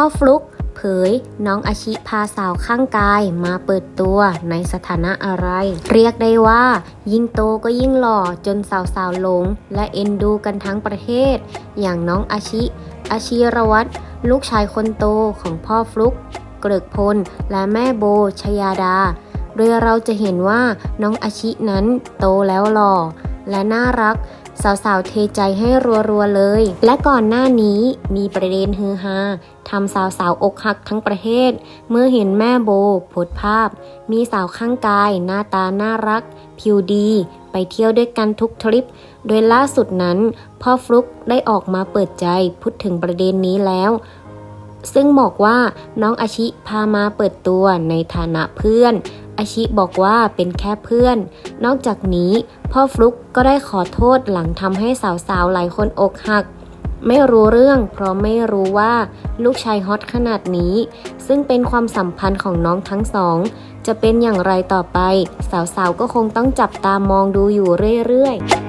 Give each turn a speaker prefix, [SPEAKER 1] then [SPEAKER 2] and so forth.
[SPEAKER 1] พ่อฟลุกเผย น้องอาชิพาสาวข้างกายมาเปิดตัวในสถานะอะไร เรียกได้ว่า ยิ่งโตก็ยิ่งหล่อจนสาวๆหลง และเอ็นดูกันทั้งประเทศ อย่างน้องอาชิ อาชีรวัตรลูกชายคนโตของพ่อฟลุก เกริกพล และแม่โบชยาดา โดยเราจะเห็นว่าน้องอาชินั้นโตแล้วหล่อ และน่ารัก สาวๆ เทใจให้รัวๆเลย และก่อนหน้านี้มีประเด็นฮือฮาทำสาวๆ อกหักทั้งประเทศ เมื่อเห็นแม่โบโพสภาพ มีสาวข้างกาย หน้าตาน่ารัก ผิวดี ไปเที่ยวด้วยกันทุกทริป โดยล่าสุดนั้นพ่อฟลุกได้ออกมาเปิดใจพูดถึงประเด็นนี้แล้ว ซึ่งบอกว่าน้องอาชิพามาเปิดตัวในฐานะเพื่อน อาชิบอกว่าเป็นแค่เพื่อน นอกจากนี้ พ่อฟลุกก็ได้ขอโทษหลังทำให้สาวๆ หลายคนอกหัก ไม่รู้เรื่อง เพราะไม่รู้ว่าลูกชายฮอตขนาดนี้ ซึ่งเป็นความสัมพันธ์ของน้องทั้งสอง จะเป็นอย่างไรต่อไป สาวๆ ก็คงต้องจับตามองดูอยู่เรื่อยๆ